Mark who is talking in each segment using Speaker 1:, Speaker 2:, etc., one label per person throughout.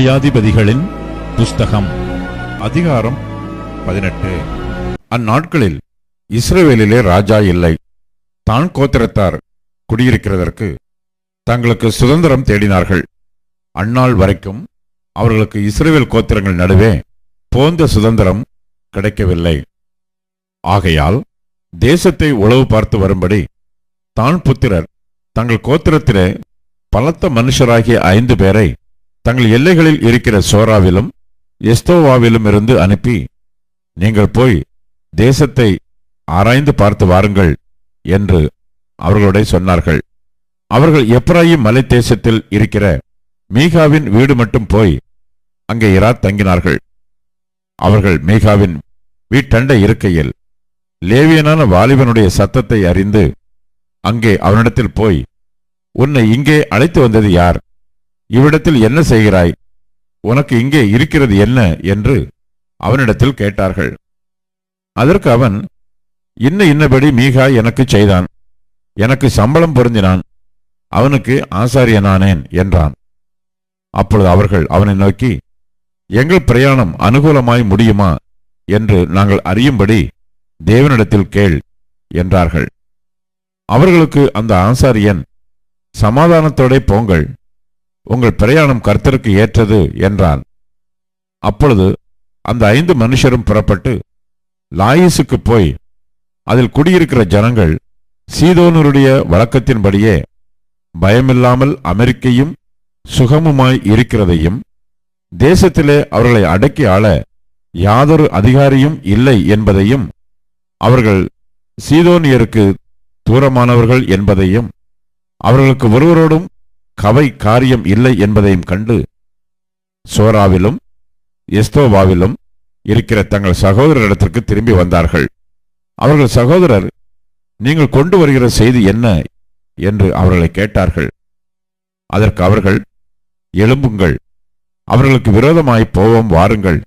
Speaker 1: நியாயாதிபதிகளின் புஸ்தகம் அதிகாரம் பதினெட்டு அந்நாட்களில் இஸ்ரேலிலே ராஜா இல்லை. தான் கோத்திரத்தார் குடியிருக்கிறதற்கு தங்களுக்கு சுதந்திரம் தேடினார்கள். அந்நாள் வரைக்கும் அவர்களுக்கு இஸ்ரேல் கோத்திரங்கள் நடுவே போந்த சுதந்திரம் கிடைக்கவில்லை. ஆகையால் தேசத்தை உளவு பார்த்து வரும்படி தான் புத்திரர் தங்கள் கோத்திரத்திலே பலத்த மனுஷராகிய ஐந்து பேரை தங்கள் எல்லைகளில் இருக்கிற சோராவிலும் எஸ்தோவாவிலும் இருந்து அனுப்பி நீங்கள் போய் தேசத்தை ஆராய்ந்து பார்த்து வாருங்கள் என்று அவர்களுடைய சொன்னார்கள். அவர்கள் எப்ராயிம் மலை தேசத்தில் இருக்கிற மீகாவின் வீடு மட்டும் போய் அங்கே இரா தங்கினார்கள். அவர்கள் மீகாவின் வீட்டண்டை இருக்கையில் லேவியனான வாலிபனுடைய சத்தத்தை அறிந்து அங்கே அவனிடத்தில் போய் உன்னை இங்கே அழைத்து வந்தது யார்? இவ்விடத்தில் என்ன செய்கிறாய்? உனக்கு இங்கே இருக்கிறது என்ன? என்று அவனிடத்தில் கேட்டார்கள். அதற்கு அவன் இன்ன இன்னபடி மீகா எனக்கு செய்தான். எனக்கு சம்பளம் பொருந்தினான். அவனுக்கு ஆசாரியனானேன் என்றான். அப்பொழுது அவர்கள் அவனை நோக்கி எங்கள் பிரயாணம் அனுகூலமாய் முடியுமா? என்று நாங்கள் அறியும்படி தேவனிடத்தில் கேள் என்றார்கள். அவர்களுக்கு அந்த ஆசாரியன் சமாதானத்தோடே போங்கள். உங்கள் பிரயாணம் கர்த்தருக்கு ஏற்றது என்றான். அப்பொழுது அந்த ஐந்து மனுஷரும் புறப்பட்டு லாயிசுக்கு போய் அதில் குடியிருக்கிற ஜனங்கள் சீதோனருடைய வழக்கத்தின்படியே பயமில்லாமல் அமெரிக்கையும் சுகமுமாய் இருக்கிறதையும் தேசத்திலே அவர்களை அடக்கி ஆள யாதொரு அதிகாரியும் இல்லை என்பதையும் அவர்கள் சீதோனியருக்கு தூரமானவர்கள் என்பதையும் அவர்களுக்கு ஒருவரோடும் கவை காரியம் இல்லை என்பதையும் கண்டு சோராவிலும் எஸ்தோவாவிலும் இருக்கிற தங்கள் சகோதரரிடத்திற்கு திரும்பி வந்தார்கள். அவர்கள் சகோதரர் நீங்கள் கொண்டு வருகிற செய்தி என்ன? என்று அவர்களை கேட்டார்கள். அதற்கு அவர்கள் எழும்புங்கள். அவர்களுக்கு விரோதமாய் போவோம் வாருங்கள்.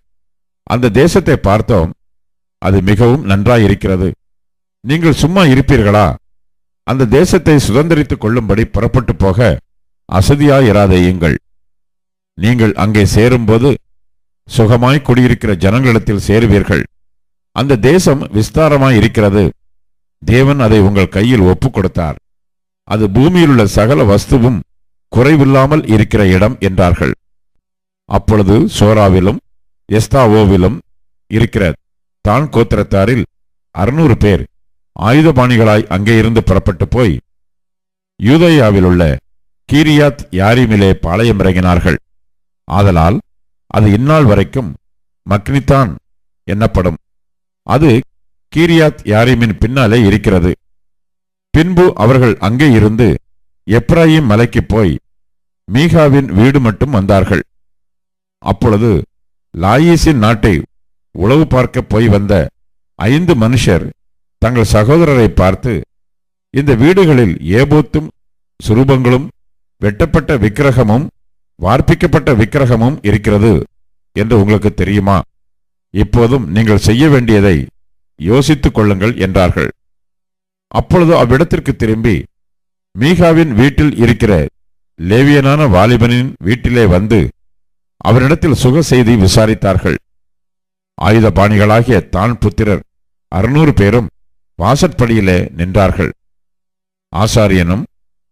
Speaker 1: அந்த தேசத்தை பார்த்தோம். அது மிகவும் நன்றாயிருக்கிறது. நீங்கள் சும்மா இருப்பீர்களா? அந்த தேசத்தை சுதந்திரித்துக் கொள்ளும்படி புறப்பட்டு போக அசதியாயிராதையுங்கள். நீங்கள் அங்கே சேரும்போது சுகமாய் குடியிருக்கிற ஜனங்களிடத்தில் சேருவீர்கள். அந்த தேசம் விஸ்தாரமாய் இருக்கிறது. தேவன் அதை உங்கள் கையில் ஒப்புக் கொடுத்தார் அது பூமியிலுள்ள சகல வஸ்துவும் குறைவில்லாமல் இருக்கிற இடம் என்றார்கள். அப்பொழுது சோராவிலும் எஸ்தாவோவிலும் இருக்கிற தான் கோத்திரத்தாரில் அறுநூறு பேர் ஆயுதபாணிகளாய் அங்கே இருந்து புறப்பட்டு போய் யூதயாவில் உள்ள கீரியாத் யாரிமிலே பாளையம் இறங்கினார்கள். ஆதலால் அது இந்நாள் வரைக்கும் மக்னித்தான் என்னப்படும். அது கீரியாத் யாரிமின் பின்னாலே இருக்கிறது. பின்பு அவர்கள் அங்கே இருந்து எப்ராஹிம் மலைக்கு போய் மீகாவின் வீடு மட்டும் வந்தார்கள். அப்பொழுது லாயீசின் நாட்டை உளவு பார்க்க போய் வந்த ஐந்து மனுஷர் தங்கள் சகோதரரை பார்த்து இந்த வீடுகளில் ஏபோத்தும் சுரூபங்களும் வெட்டப்பட்ட விக்கிரகமும் வார்ப்பிக்கப்பட்ட விக்கிரகமும் இருக்கிறது என்று உங்களுக்கு தெரியுமா? இப்போதும் நீங்கள் செய்ய வேண்டியதை யோசித்துக் கொள்ளுங்கள் என்றார்கள். அப்பொழுது அவ்விடத்திற்கு திரும்பி மீகாவின் வீட்டில் இருக்கிற லேவியனான வாலிபனின் வீட்டிலே வந்து அவரிடத்தில் சுக செய்தி விசாரித்தார்கள் ஆயுதபாணிகளாகிய தான் புத்திரர் அறுநூறு பேரும் வாசற்படியிலே நின்றார்கள். ஆசாரியனும்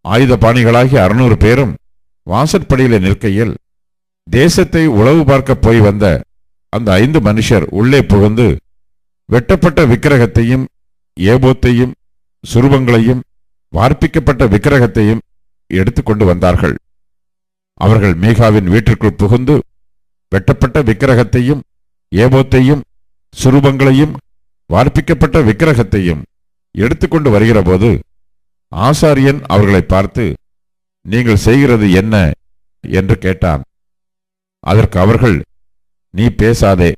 Speaker 1: ஆயுதபாணிகளாகிய அறுநூறு பேரும் வாசற்படியில நிற்கையில் தேசத்தை உளவு பார்க்க போய் வந்த அந்த ஐந்து மனுஷர் உள்ளே புகுந்து வெட்டப்பட்ட விக்கிரகத்தையும் ஏபோத்தையும் சுரூபங்களையும் வார்ப்பிக்கப்பட்ட விக்கிரகத்தையும் எடுத்துக்கொண்டு வந்தார்கள். அவர்கள் மேகாவின் வீட்டிற்குள் புகுந்து வெட்டப்பட்ட விக்கிரகத்தையும் ஏபோத்தையும் சுரூபங்களையும் வார்ப்பிக்கப்பட்ட விக்கிரகத்தையும் எடுத்துக்கொண்டு வருகிறபோது ஆசாரியன் அவர்களை பார்த்து நீங்கள் செய்கிறது என்ன? என்று கேட்டான். அதற்கு அவர்கள் நீ பேசாதே.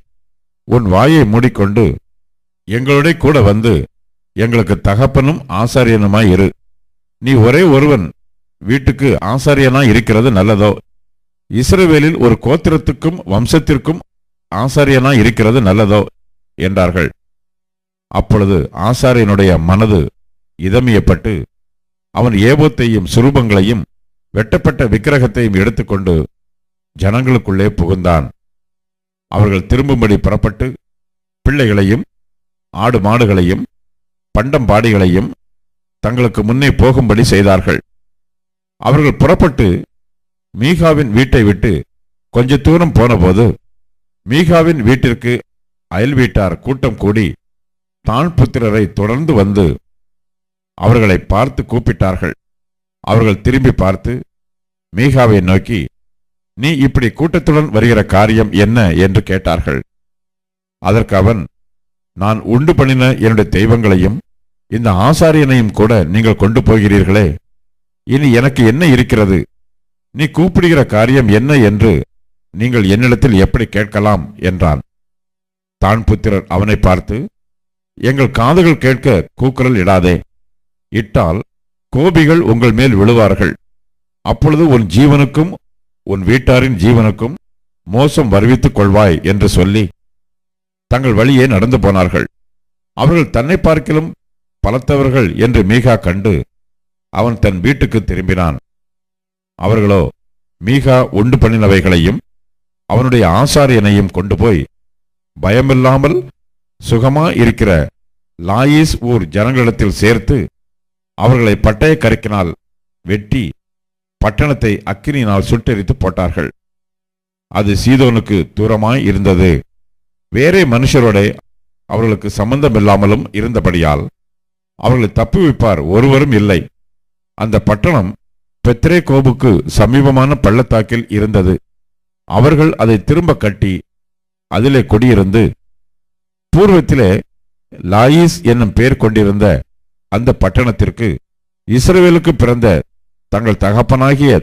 Speaker 1: உன் வாயை மூடிக்கொண்டு எங்களோட கூட வந்து எங்களுக்கு தகப்பனும் ஆசாரியனுமாய் இரு. நீ ஒரே ஒருவன் வீட்டுக்கு ஆசாரியனாய் இருக்கிறது நல்லதோ? இஸ்ரவேலில் ஒரு கோத்திரத்துக்கும் வம்சத்திற்கும் ஆசாரியனாய் இருக்கிறது நல்லதோ? என்றார்கள். அப்பொழுது ஆசாரியனுடைய மனது இதமியப்பட்டு அவன் ஏபோத்தையும் சுரூபங்களையும் வெட்டப்பட்ட விக்கிரகத்தையும் எடுத்துக்கொண்டு ஜனங்களுக்குள்ளே புகுந்தான். அவர்கள் திரும்பும்படி புறப்பட்டு பிள்ளைகளையும் ஆடு மாடுகளையும் பண்டம்பாடிகளையும் தங்களுக்கு முன்னே போகும்படி செய்தார்கள். அவர்கள் புறப்பட்டு மீகாவின் வீட்டை விட்டு கொஞ்ச தூரம் போனபோது மீகாவின் வீட்டிற்கு அயல் வீட்டார் கூட்டம் கூடி தான் புத்திரரை தொடர்ந்து வந்து அவர்களை பார்த்து கூப்பிட்டார்கள். அவர்கள் திரும்பி பார்த்து மீகாவை நோக்கி நீ இப்படி கூட்டத்துடன் வருகிற காரியம் என்ன? என்று கேட்டார்கள். அதற்கு அவன் நான் உண்டு பண்ணின என்னுடைய தெய்வங்களையும் இந்த ஆசாரியனையும் கூட நீங்கள் கொண்டு போகிறீர்களே. இனி எனக்கு என்ன இருக்கிறது? நீ கூப்பிடுகிற காரியம் என்ன என்று நீங்கள் என்னிடத்தில் எப்படி கேட்கலாம்? என்றான். தான் புத்திரர் அவனை பார்த்து எங்கள் காதுகள் கேட்க கூக்குரல் இடாதே. இட்டால் கோபிகள் உங்கள் மேல் விழுவார்கள். அப்பொழுது உன் ஜீவனுக்கும் உன் வீட்டாரின் ஜீவனுக்கும் மோசம் வருவித்துக் கொள்வாய் என்று சொல்லி தங்கள் வழியே நடந்து போனார்கள். அவர்கள் தன்னை பார்க்கிலும் பலத்தவர்கள் என்று மீகா கண்டு அவன் தன் வீட்டுக்கு திரும்பினான். அவர்களோ மீகா உண்டு பண்ணினவைகளையும் அவனுடைய ஆசாரியனையும் கொண்டு போய் பயமில்லாமல் சுகமா இருக்கிற லாயீஸ் ஊர் ஜனங்களிடத்தில் சேர்த்து அவர்களை பட்டய கருக்கினால் வெட்டி பட்டணத்தை அக்கினியினால் சுட்டெரித்து போட்டார்கள். அது சீதோனுக்கு தூரமாய் இருந்தது. வேறே மனுஷரோட அவர்களுக்கு சம்பந்தமில்லாமலும் இருந்தபடியால் அவர்களை தப்புவிப்பார் ஒருவரும் இல்லை. அந்த பட்டணம் பெத்ரே கோபுக்கு சமீபமான பள்ளத்தாக்கில் இருந்தது. அவர்கள் அதை திரும்ப கட்டி அதிலே குடியிருந்து பூர்வத்திலே லாயிஸ் என்னும் பெயர் கொண்டிருந்த அந்த பட்டணத்திற்கு இஸ்ரேலுக்கு பிறந்த தங்கள் தகப்பனாகிய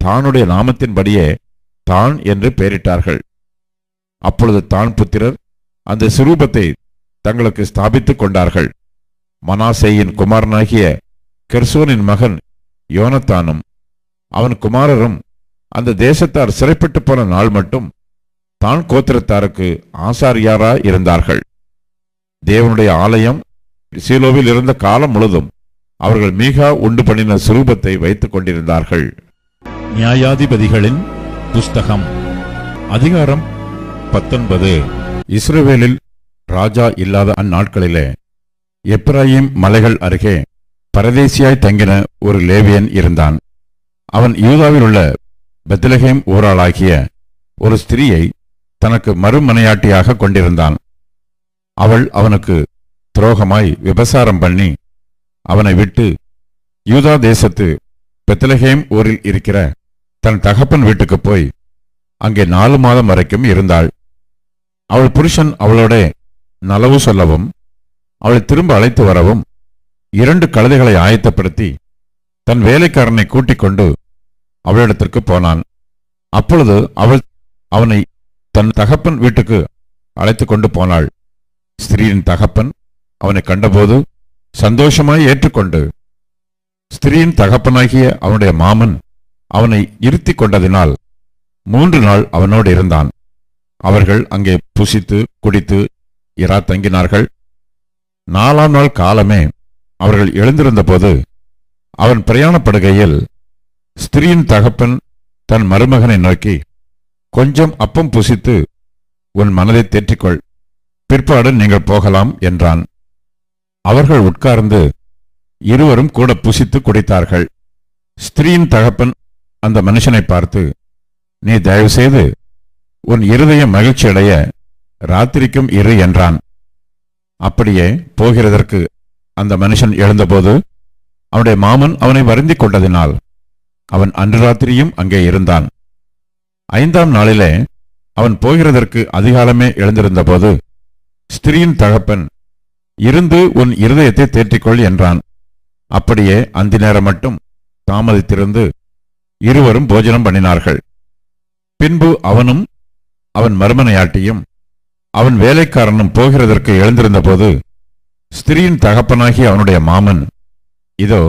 Speaker 1: தானுடைய நாமத்தின்படியே தான் என்று பெயரிட்டார்கள். அப்பொழுது தான் புத்திரர் அந்த சுரூபத்தை தங்களுக்கு ஸ்தாபித்துக் கொண்டார்கள். மனாசேயின் குமாரனாகிய கெர்சோனின் மகன் யோனத்தானும் அவன் குமாரரும் அந்த தேசத்தார் சிறைப்பட்டு போன நாள் மட்டும் தான் கோத்திரத்தாருக்கு ஆசாரியாரா இருந்தார்கள். தேவனுடைய ஆலயம் சீலோவில் இருந்த காலம் முழுதும் அவர்கள் மீகா உண்டு பண்ணின சுரூபத்தை வைத்துக் கொண்டிருந்தார்கள். நியாயாதிபதிகளின் புஸ்தகம் அதிகாரம் பத்தொன்பது. இஸ்ரவேலில் ராஜா இல்லாத அந்நாட்களிலே எப்ராயிம் மலைகள் அருகே பரதேசியாய் தங்கின ஒரு லேவியன் இருந்தான். அவன் யூதாவில் உள்ள பெத்லஹேம் ஊராளாகிய ஒரு ஸ்திரியை தனக்கு மறுமனையாட்டியாக கொண்டிருந்தான். அவள் அவனுக்கு துரோகமாய் விபசாரம் பண்ணி அவனை விட்டு யூதா தேசத்து பெத்லஹேம் ஊரில் இருக்கிற தன் தகப்பன் வீட்டுக்கு போய் அங்கே நாலு மாதம் வரைக்கும் இருந்தாள். அவள் புருஷன் அவளோட நலவு சொல்லவும் அவளை திரும்ப அழைத்து வரவும் இரண்டு கழுதைகளை ஆயத்தப்படுத்தி தன் வேலைக்காரனை கூட்டிக் கொண்டு அவளிடத்திற்கு போனான். அப்பொழுது அவள் அவனை தன் தகப்பன் வீட்டுக்கு அழைத்து கொண்டு போனாள். ஸ்திரீயின் தகப்பன் அவனை கண்டபோது சந்தோஷமாய் ஏற்றுக்கொண்டு ஸ்திரீயின் தகப்பனாகிய அவனுடைய மாமன் அவனை இருத்திக் கொண்டதினால் மூன்று நாள் அவனோடு இருந்தான். அவர்கள் அங்கே புசித்து குடித்து இரா தங்கினார்கள். நாலாம் நாள் காலமே அவர்கள் எழுந்திருந்தபோது அவன் பிரயாணப்படுகையில் ஸ்திரீயின் தகப்பன் தன் மருமகனை நோக்கி கொஞ்சம் அப்பம் புசித்து உன் மனதை தேற்றிக்கொள். பிற்பாடு நீங்கள் போகலாம் என்றான். அவர்கள் உட்கார்ந்து இருவரும் கூட புசித்து குடித்தார்கள். ஸ்திரீயின் தகப்பன் அந்த மனுஷனை பார்த்து நீ தயவு செய்து உன் இருதய மகிழ்ச்சியடைய ராத்திரிக்கும் இரு என்றான். அப்படியே போகிறதற்கு அந்த மனுஷன் எழுந்தபோது அவனுடைய மாமன் அவனை வருந்திக் கொண்டதினால் அவன் அன்று ராத்திரியும் அங்கே இருந்தான். ஐந்தாம் நாளிலே அவன் போகிறதற்கு அதிகாலமே எழுந்திருந்தபோது ஸ்திரீயின் தகப்பன் இருந்து உன் இருதயத்தை தேற்றிக்கொள் என்றான். அப்படியே அந்தி நேரம் மட்டும் தாமதித்திருந்து இருவரும் போஜனம் பண்ணினார்கள். பின்பு அவனும் அவன் மறுமனையாட்டியும் அவன் வேலைக்காரனும் போகிறதற்கு எழுந்திருந்தபோது ஸ்திரீயின் தகப்பனாகி அவனுடைய மாமன் இதோ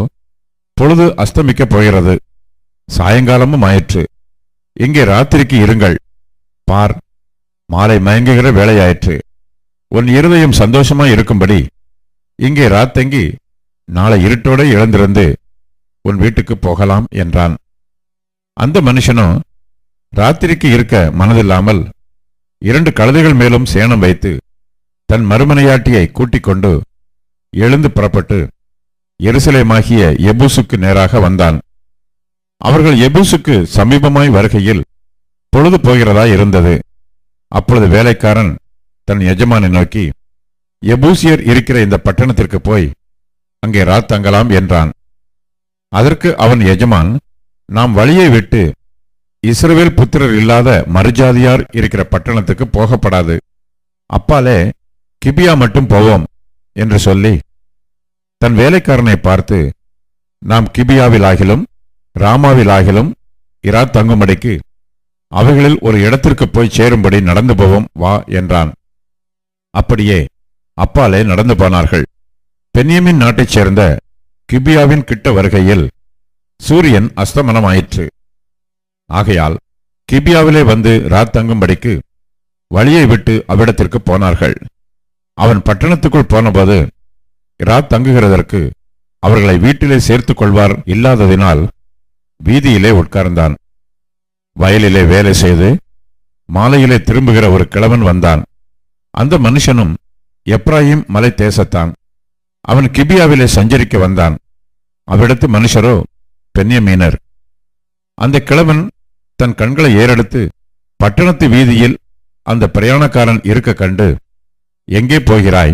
Speaker 1: பொழுது அஸ்தமிக்கப் போகிறது. சாயங்காலமும் ஆயிற்று. இங்கே ராத்திரிக்கு இருங்கள். பார் மாலை மயங்குகிற வேலையாயிற்று உன் இருதயம் சந்தோஷமாய் இருக்கும்படி இங்கே ராத்தங்கி நாளை இருட்டோட இழந்திருந்து உன் வீட்டுக்கு போகலாம் என்றான். அந்த மனுஷனும் ராத்திரிக்கு இருக்க மனதில்லாமல் இரண்டு கழுதைகள் மேலும் சேணம் வைத்து தன் மறுமனையாட்டியை கூட்டிக் கொண்டு எழுந்து புறப்பட்டு எருசலேமாகிய எபூசுக்கு நேராக வந்தான். அவர்கள் எபூசுக்கு சமீபமாய் வருகையில் பொழுது போகிறதா இருந்தது. அப்பொழுது வேலைக்காரன் தன் எஜமானை நோக்கி எபூசியர் இருக்கிற இந்த பட்டணத்திற்கு போய் அங்கே ராத்தங்கலாம் என்றான். அதற்கு அவன் எஜமான் நாம் வழியை விட்டு இஸ்ரவேல் புத்திரர் இல்லாத மறுஜாதியார் இருக்கிற பட்டணத்துக்கு போகப்படாது. அப்பாலே கிபியா மட்டும் போவோம் என்று சொல்லி தன் வேலைக்காரனை பார்த்து நாம் கிபியாவிலாகிலும் ராமாவிலாகிலும் இரா தங்கும்படிக்கு அவைகளில் ஒரு இடத்திற்கு போய் சேரும்படி நடந்து போவோம் வா என்றான். அப்படியே அப்பாலே நடந்து போனார்கள். பென்யமின் நாட்டைச் சேர்ந்த கிபியாவின் கிட்ட வருகையில் சூரியன் அஸ்தமனமாயிற்று. ஆகையால் கிபியாவிலே வந்து ராத்தங்கும்படிக்கு வழியை விட்டு அவ்விடத்திற்கு போனார்கள். அவன் பட்டணத்துக்குள் போனபோது ராத் தங்குகிறதற்கு அவர்களை வீட்டிலே சேர்த்துக் கொள்வார் இல்லாததினால் வீதியிலே உட்கார்ந்தான். வயலிலே வேலை செய்து மாலையிலே திரும்புகிற ஒரு கிழவன் வந்தான். அந்த மனுஷனும் எப்ராஹிம் மலை தேசத்தான். அவன் கிபியாவிலே சஞ்சரிக்க வந்தான். அவ்விடத்து மனுஷரோ பெண்ணியமீனர் அந்த கிழவன் தன் கண்களை ஏறெடுத்து பட்டணத்து வீதியில் அந்த பிரயாணக்காரன் இருக்க கண்டு எங்கே போகிறாய்?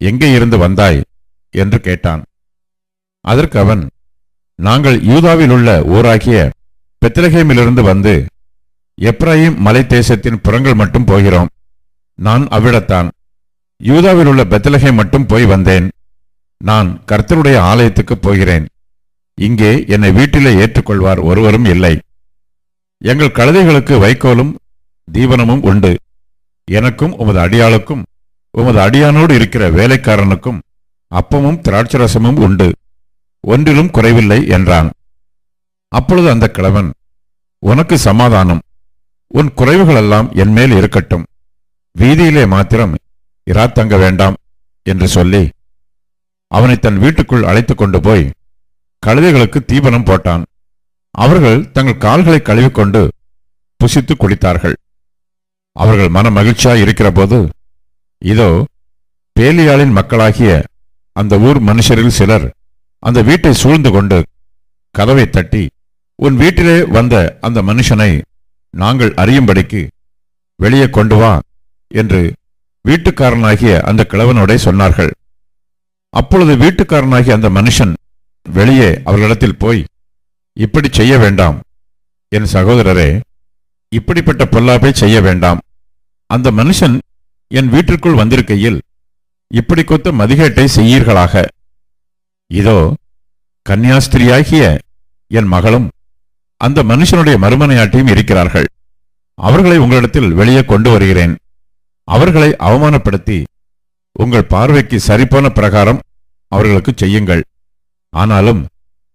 Speaker 1: எங்கே இருந்து வந்தாய்? என்று கேட்டான். அதற்கு அவன் நாங்கள் யூதாவில் உள்ள ஊராகிய பெத்லகேமிலிருந்து வந்து எப்ராஹிம் மலை தேசத்தின் புறங்கள் மட்டும் போகிறோம். நான் அவ்விடத்தான். யூதாவில் உள்ள பெத்தலகை மட்டும் போய் வந்தேன். நான் கர்த்தருடைய ஆலயத்துக்கு போகிறேன். இங்கே என்னை வீட்டிலே ஏற்றுக்கொள்வார் ஒருவரும் இல்லை. எங்கள் கழுதைகளுக்கு வைக்கோலும் தீவனமும் உண்டு. எனக்கும் உமது அடியாளுக்கும் உமது அடியானோடு இருக்கிற வேலைக்காரனுக்கும் அப்பமும் திராட்சரசமும் உண்டு. ஒன்றிலும் குறைவில்லை என்றான். அப்பொழுது அந்த கிழவன் உனக்கு சமாதானம். உன் குறைவுகளெல்லாம் என்மேல் இருக்கட்டும். வீதியிலே மாத்திரம் இராத்தங்க வேண்டாம் என்று சொல்லி அவனை தன் வீட்டுக்குள் அழைத்து கொண்டு போய் கழுதைகளுக்கு தீபனம் போட்டான். அவர்கள் தங்கள் கால்களை கழுவிக்கொண்டு புசித்து குடித்தார்கள் அவர்கள் மன மகிழ்ச்சியாய் இருக்கிறபோது இதோ பேலியாளின் மக்களாகிய அந்த ஊர் மனுஷரில் சிலர் அந்த வீட்டை சூழ்ந்து கொண்டு கதவை தட்டி உன் வீட்டிலே வந்த அந்த மனுஷனை நாங்கள் அறியும்படிக்கு வெளியே கொண்டு வா என்று வீட்டுக்காரனாகிய அந்த கிழவனோடே சொன்னார்கள். அப்பொழுது வீட்டுக்காரனாகிய அந்த மனுஷன் வெளியே அவர்களிடத்தில் போய் இப்படி செய்ய வேண்டாம். என் சகோதரரே இப்படிப்பட்ட பொல்லாப்பை செய்ய வேண்டாம். அந்த மனுஷன் என் வீட்டிற்குள் வந்திருக்கையில் இப்படி கொத்த மதிகேட்டை செய்யீர்களாக. இதோ கன்னியாஸ்திரியாகிய என் மகளும் அந்த மனுஷனுடைய மறுமனையாட்டியும் இருக்கிறார்கள். அவர்களை உங்களிடத்தில் வெளியே கொண்டு வருகிறேன். அவர்களை அவமானப்படுத்தி உங்கள் பார்வைக்கு சரிபோன பிரகாரம் அவர்களுக்கு செய்யுங்கள். ஆனாலும்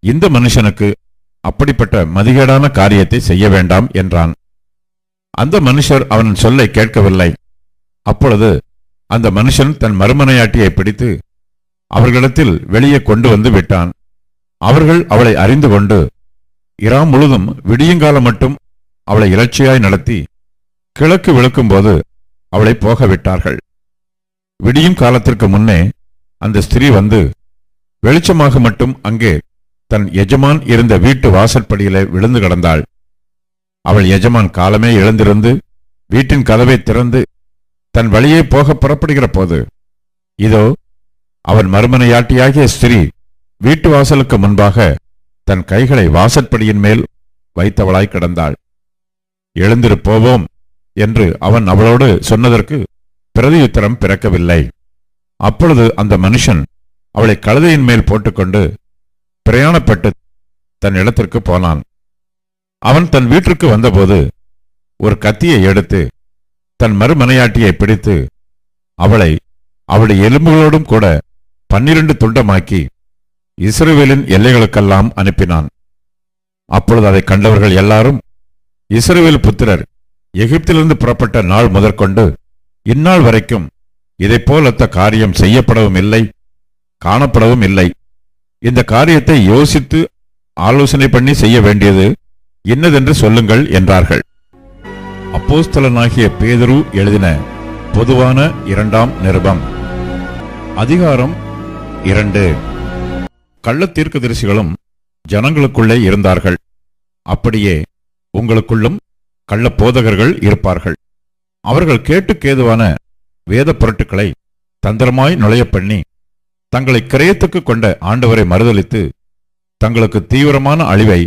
Speaker 1: இந்த மனுஷனுக்கு அப்படிப்பட்ட மதிகேடான காரியத்தை செய்ய வேண்டாம் என்றான். அந்த மனுஷர் அவன் சொல்லை கேட்கவில்லை. அப்பொழுது அந்த மனுஷன் தன் மறுமனையாட்டியை பிடித்து அவர்களிடத்தில் வெளியே கொண்டு வந்து விட்டான். அவர்கள் அவளை அறிந்து கொண்டு இராம் முழுதும் விடியுங்காலம் மட்டும் அவளை இலட்சியாய் நடத்தி கிழக்கு விழுக்கும்போது அவளை போக விட்டார்கள் விடியும் காலத்திற்கு முன்னே அந்த ஸ்திரீ வந்து வெளிச்சமாக மட்டும் அங்கே தன் எஜமான் இருந்த வீட்டு வாசற்படியிலே விழுந்து கிடந்தாள். அவள் எஜமான் காலமே எழுந்திருந்து வீட்டின் கதவை திறந்து தன் வழியே போக புறப்படுகிற போது இதோ அவன் மறுமனையாட்டியாகிய ஸ்திரீ வீட்டு வாசலுக்கு முன்பாக தன் கைகளை வாசற்படியின் மேல் வைத்தவளாய் கிடந்தாள். எழுந்திரு போவோம். என்று அவன் அவளோடு சொன்னதற்கு பிரதியுத்தரம் பிறக்கவில்லை. அப்பொழுது அந்த மனுஷன் அவளை கழுதையின் மேல் போட்டுக்கொண்டு பிரயாணப்பட்டு தன் இடத்திற்கு போனான். அவன் தன் வீட்டிற்கு வந்தபோது ஒரு கத்தியை எடுத்து தன் மறுமனையாட்டியை பிடித்து அவளை அவளுடைய எலும்புகளோடும் கூட பன்னிரண்டு துண்டமாக்கி இஸ்ரேவேலின் எல்லைகளுக்கெல்லாம் அனுப்பினான். அப்பொழுது அதை கண்டவர்கள் எல்லாரும் இஸ்ரேவேல் புத்திரர் எகிப்திலிருந்து புறப்பட்ட நாள் முதற்கொண்டு இந்நாள் வரைக்கும் இதைப்போலத்த காரியம் செய்யப்படவும் இல்லை காணப்படவும் இல்லை இந்த காரியத்தை யோசித்து ஆலோசனை பண்ணி செய்ய வேண்டியது இன்னதென்று சொல்லுங்கள் என்றார்கள். அப்போஸ்தலனாகிய பேதரு எழுதின பொதுவான இரண்டாம் நிருபம். அதிகாரம் இரண்டு. கள்ளத் தீர்க்கதரிசிகளும் ஜனங்களுக்குள்ளே இருந்தார்கள். அப்படியே உங்களுக்குள்ளும் கள்ள போதகர்கள் இருப்பார்கள். அவர்கள் கேட்டுக்கேதுவான வேத பொருட்களை தந்திரமாய் நுழைய பண்ணி தங்களை கிரயத்துக்கு கொண்ட ஆண்டவரை மறுதலித்து தங்களுக்கு தீவிரமான அழிவை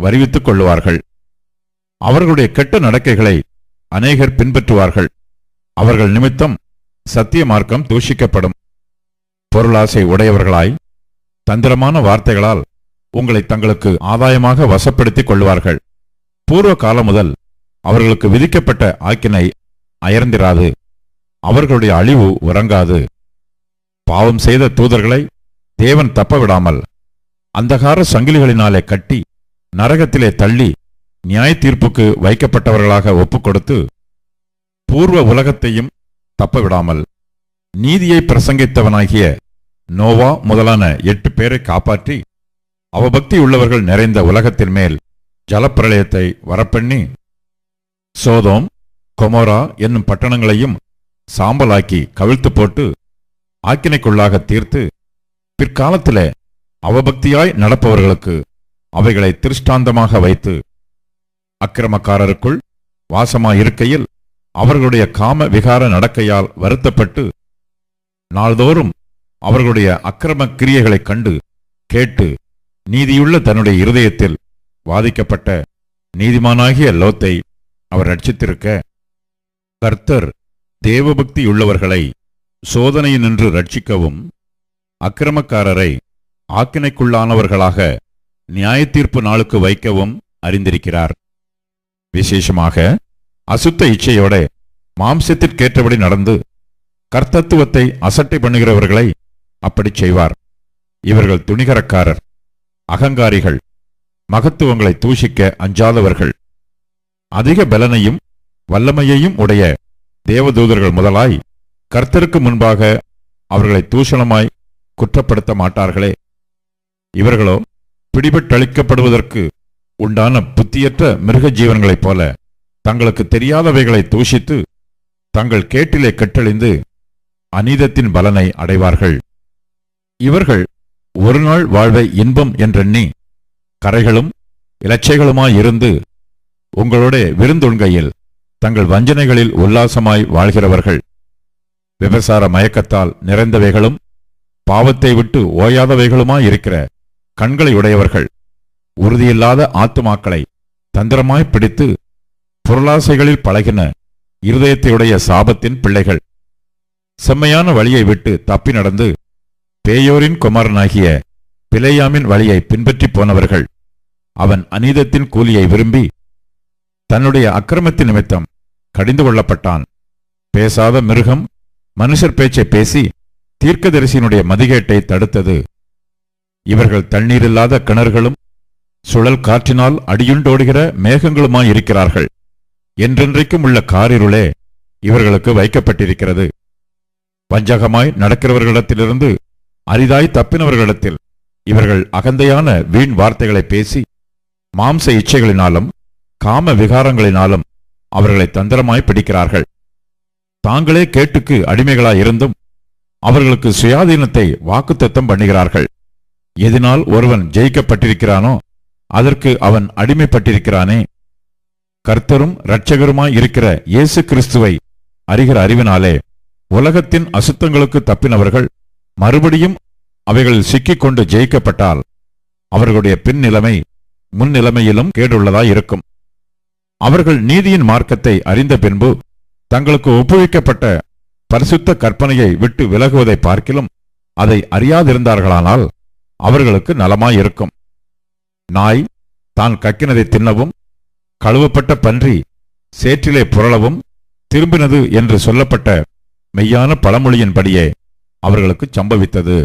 Speaker 1: வருவித்துக் கொள்ளுவார்கள். அவர்களுடைய கெட்ட நடக்கைகளை அநேகர் பின்பற்றுவார்கள். அவர்கள் நிமித்தம் சத்திய மார்க்கம் தூஷிக்கப்படும். பொருளாசை உடையவர்களாய் தந்திரமான வார்த்தைகளால் உங்களை தங்களுக்கு ஆதாயமாக வசப்படுத்திக் கொள்வார்கள். பூர்வ காலம் முதல் அவர்களுக்கு விதிக்கப்பட்ட ஆக்கினை அயர்ந்திராது. அவர்களுடைய அழிவு உறங்காது. பாவம் செய்த தூதர்களை தேவன் தப்பவிடாமல் அந்தகார சங்கிலிகளினாலே கட்டி நரகத்திலே தள்ளி நியாய தீர்ப்புக்கு வைக்கப்பட்டவர்களாக ஒப்புக்கொடுத்து பூர்வ உலகத்தையும் தப்பவிடாமல் நீதியை பிரசங்கித்தவனாகிய நோவா முதலான எட்டு பேரை காப்பாற்றி அவபக்தி உள்ளவர்கள் நிறைந்த உலகத்தின் மேல் ஜலப்பிரளயத்தை வரப்பண்ணி சோதோம் கொமோரா என்னும் பட்டணங்களையும் சாம்பலாக்கி கவிழ்த்து போட்டு ஆக்கினைக்குள்ளாக தீர்த்து பிற்காலத்திலே அவபக்தியாய் நடப்பவர்களுக்கு அவைகளை திருஷ்டாந்தமாக வைத்து அக்கிரமக்காரருக்குள் வாசமாயிருக்கையில் அவர்களுடைய காம விகார நடக்கையால் வருத்தப்பட்டு நாள்தோறும் அவர்களுடைய அக்கிரம கிரியைகளைக் கண்டு கேட்டு நீதியுள்ள தன்னுடைய இருதயத்தில் வாதிக்கப்பட்ட நீதிமானாகிய லோத்தை அவர் ரட்சித்திருக்க கர்த்தர் தேவபக்தியுள்ளவர்களை சோதனையினின்று ரட்சிக்கவும் அக்கிரமக்காரரை ஆக்கினைக்குள்ளானவர்களாக நியாயத்தீர்ப்பு நாளுக்கு வைக்கவும் அறிந்திருக்கிறார். விசேஷமாக அசுத்த இச்சையோட மாம்சத்திற்கேற்றபடி நடந்து கர்த்தத்துவத்தை அசட்டை பண்ணுகிறவர்களை அப்படிச் செய்வார். இவர்கள் துணிகரக்காரர் அகங்காரிகள் மகத்துவங்களை தூஷிக்க அஞ்சாதவர்கள். அதிக பலனையும் வல்லமையையும் உடைய தேவதூதர்கள் முதலாய் கர்த்தருக்கு முன்பாக அவர்களை தூஷணமாய் குற்றப்படுத்த மாட்டார்களே. இவர்களோ பிடிபட்டளிக்கப்படுவதற்கு உண்டான புத்தியற்ற மிருக ஜீவன்களைப் போல தங்களுக்கு தெரியாதவைகளை தூஷித்து தங்கள் கேட்டிலே கெட்டழிந்து அநீதத்தின் பலனை அடைவார்கள். இவர்கள் ஒரு நாள் வாழ்வை இன்பம் என்றெண்ணி கரைகளும் இலச்சைகளுமாயிருந்து உங்களோட விருந்துண்கையில் தங்கள் வஞ்சனைகளில் உல்லாசமாய் வாழ்கிறவர்கள். விபசார மயக்கத்தால் நிறைந்தவைகளும் பாவத்தை விட்டு ஓயாதவைகளுமாயிருக்கிற கண்களை உடையவர்கள். உறுதியில்லாத ஆத்துமாக்களை தந்திரமாய் பிடித்து பொருளாசைகளில் பழகின இருதயத்தையுடைய சாபத்தின் பிள்ளைகள். செம்மையான வழியை விட்டு தப்பி நடந்து பேயோரின் குமாரனாகிய பிழையாமின் வழியை பின்பற்றிப் போனவர்கள். அவன் அநீதத்தின் கூலியை விரும்பி தன்னுடைய அக்கிரமத்தின் நிமித்தம் கடிந்து கொள்ளப்பட்டான். பேசாத மிருகம் மனுஷர் பேச்சை பேசி தீர்க்கதரிசியினுடைய மதிகேட்டை தடுத்தது. இவர்கள் தண்ணீரில்லாத கிணறுகளும் சுழல் காற்றினால் அடியுண்டோடுகிற மேகங்களுமாயிருக்கிறார்கள். என்றென்றைக்கும் உள்ள காரிருளே இவர்களுக்கு வைக்கப்பட்டிருக்கிறது. வஞ்சகமாய் நடக்கிறவர்களிடத்திலிருந்து அரிதாய் தப்பினவர்களிடத்தில் இவர்கள் அகந்தையான வீண் வார்த்தைகளை பேசி மாம்ச இச்சைகளினாலும் காம விகாரங்களினாலும் அவர்களை தந்திரமாய் பிடிக்கிறார்கள். தாங்களே கேட்டுக்கு அடிமைகளாயிருந்தும் அவர்களுக்கு சுயாதீனத்தை வாக்குத்தத்தம் பண்ணுகிறார்கள். எதனால் ஒருவன் ஜெயிக்கப்பட்டிருக்கிறானோ அதற்கு அவன் அடிமைப்பட்டிருக்கிறானே. கர்த்தரும் இரட்சகருமாய் இருக்கிற இயேசு கிறிஸ்துவை அறிகிற அறிவினாலே உலகத்தின் அசுத்தங்களுக்கு தப்பினவர்கள் மறுபடியும் அவைகளில் சிக்கிக்கொண்டு ஜெயிக்கப்பட்டால் அவர்களுடைய பின் நிலைமை முன் கேடுள்ளதாய் இருக்கும் அவர்கள் நீதியின் மார்க்கத்தை அறிந்த பின்பு தங்களுக்கு ஒப்புவிக்கப்பட்ட பரிசுத்த கற்பனையை விட்டு விலகுவதை பார்க்கிலும் அதை அறியாதிருந்தார்களானால் அவர்களுக்கு நலமாயிருக்கும். நாய் தான் கக்கினதை தின்னவும் கழுவப்பட்ட பன்றி சேற்றிலே புரளவும் திரும்பினது என்று சொல்லப்பட்ட மெய்யான பழமொழியின்படியே அவர்களுக்கு சம்பவித்தது.